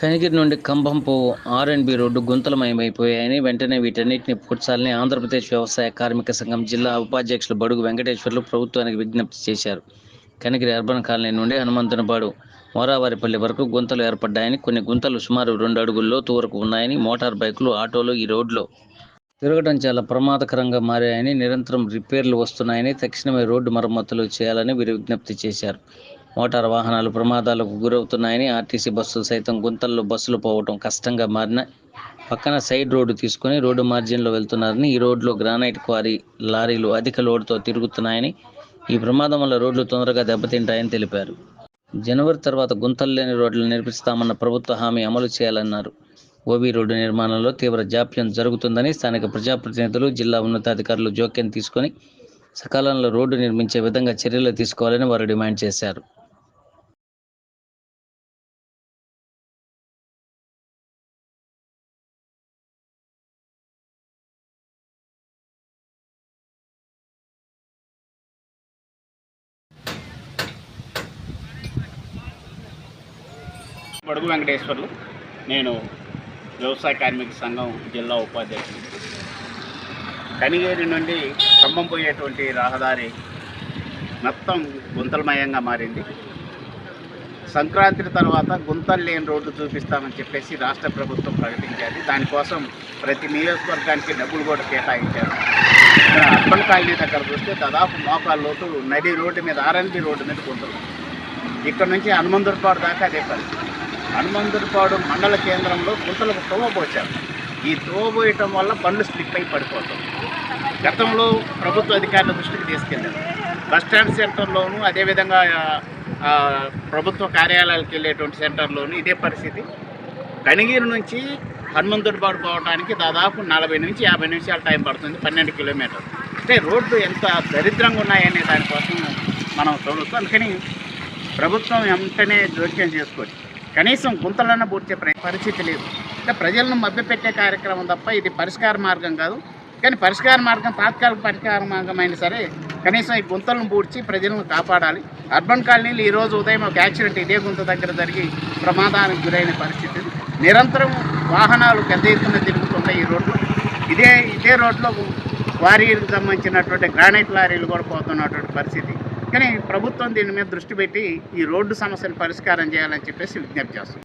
కనిగిరి నుండి కంభంపు R and road గుంతలమయమైపోయాయని వెంటనే వీటన్నిటిని పూడ్చాలని ఆంధ్రప్రదేశ్ వ్యవసాయ కార్మిక సంఘం జిల్లా ఉపాధ్యక్షులు బడుగు వెంకటేశ్వర్లు ప్రభుత్వానికి విజ్ఞప్తి చేశారు. కనిగిరి అర్బన్ కాలనీ నుండి హనుమంతునిపాడు మోరావారిపల్లి వరకు గుంతలు ఏర్పడ్డాయని కొన్ని గుంతలు సుమారు రెండు అడుగుల లోతు వరకు ఉన్నాయని మోటార్ బైకులు ఆటోలు ఈ రోడ్లో తిరగడం చాలా ప్రమాదకరంగా మారాయని నిరంతరం రిపేర్లు వస్తున్నాయని తక్షణమే రోడ్డు మరమ్మతులు చేయాలని వీరు విజ్ఞప్తి చేశారు. మోటార్ వాహనాలు ప్రమాదాలకు గురవుతున్నాయని ఆర్టీసీ బస్సులు సైతం గుంతల్లో బస్సులు పోవటం కష్టంగా మారిన పక్కన సైడ్ రోడ్డు తీసుకొని రోడ్డు మార్జిన్లో వెళ్తున్నారని ఈ రోడ్లో గ్రానైట్ క్వారీ లారీలు అధిక లోడ్తో తిరుగుతున్నాయని ఈ ప్రమాదం వల్ల రోడ్లు తొందరగా దెబ్బతింటాయని తెలిపారు. జనవరి తర్వాత గుంతలు లేని రోడ్లు నిర్మిస్తామన్న ప్రభుత్వ హామీ అమలు చేయాలన్నారు. ఓబీ రోడ్డు నిర్మాణంలో తీవ్ర జాప్యం జరుగుతుందని స్థానిక ప్రజాప్రతినిధులు జిల్లా ఉన్నతాధికారులు జోక్యం తీసుకొని సకాలంలో రోడ్డు నిర్మించే విధంగా చర్యలు తీసుకోవాలని వారు డిమాండ్ చేశారు. బడుగు వెంకటేశ్వర్లు. నేను వ్యవసాయ కార్మిక సంఘం జిల్లా ఉపాధ్యక్షుడు. కనిగేరి నుండి ఖమ్మం పోయేటువంటి రహదారి మొత్తం గుంతలమయంగా మారింది. సంక్రాంతి తర్వాత గుంతలు లేని రోడ్డు చూపిస్తామని చెప్పేసి రాష్ట్ర ప్రభుత్వం ప్రకటించాలి దానికోసం ప్రతి నియోజకవర్గానికి డబ్బులు కూడా కేటాయించారు. ఇక్కడ అర్బన్ కాలనీ దగ్గర చూస్తే దాదాపు మోకాళ్ళ లోతు నది రోడ్డు మీద ఆర్ఎన్బి రోడ్డు మీద గుంతలు. ఇక్కడ నుంచి హనుమంతుడిపాడు దాకా అదే పరిస్థితి. హనుమంతుడిపాడు మండల కేంద్రంలో గుంతలకు తోవబోచారు ఈ తోవబోయటం వల్ల బండ్లు స్లిప్ అయి పడిపోతాం గతంలో ప్రభుత్వ అధికారుల దృష్టికి తీసుకెళ్ళారు. బస్ స్టాండ్ అదేవిధంగా ప్రభుత్వ కార్యాలయాలకు వెళ్ళేటువంటి సెంటర్లోనూ ఇదే పరిస్థితి. గణగిరి నుంచి హనుమంతుడిపాడు పోవడానికి దాదాపు నలభై నుంచి యాభై నిమిషాలు టైం పడుతుంది పన్నెండు కిలోమీటర్లు. అంటే రోడ్లు ఎంత దరిద్రంగా ఉన్నాయనే దానికోసం మనం చూడవచ్చు అందుకని ప్రభుత్వం వెంటనే జోక్యం చేసుకోవచ్చు కనీసం గుంతలన్న పూడ్చే పరిస్థితి లేదు. అంటే ప్రజలను మభ్యపెట్టే కార్యక్రమం తప్ప ఇది పరిష్కార మార్గం కాదు. కానీ పరిష్కార మార్గం తాత్కాలిక పరిష్కార మార్గం అయినా సరే కనీసం ఈ గుంతలను పూడ్చి ప్రజలను కాపాడాలి. అర్బన్ కాలనీలు ఈ రోజు ఉదయం ఒక యాక్సిడెంట్ ఇదే గుంత దగ్గర జరిగి ప్రమాదానికి గురైన పరిస్థితి. నిరంతరం వాహనాలు పెద్ద ఎత్తున తిరుగుతున్నాయి ఈ రోడ్లు. ఇదే ఇదే రోడ్లో క్వారీలకు సంబంధించినటువంటి గ్రానైట్ లారీలు కూడా పోతున్నటువంటి పరిస్థితి. కానీ ప్రభుత్వం దీని మీద దృష్టి పెట్టి ఈ రోడ్డు సమస్యను పరిష్కారం చేయాలని చెప్పేసి విజ్ఞప్తి చేస్తుంది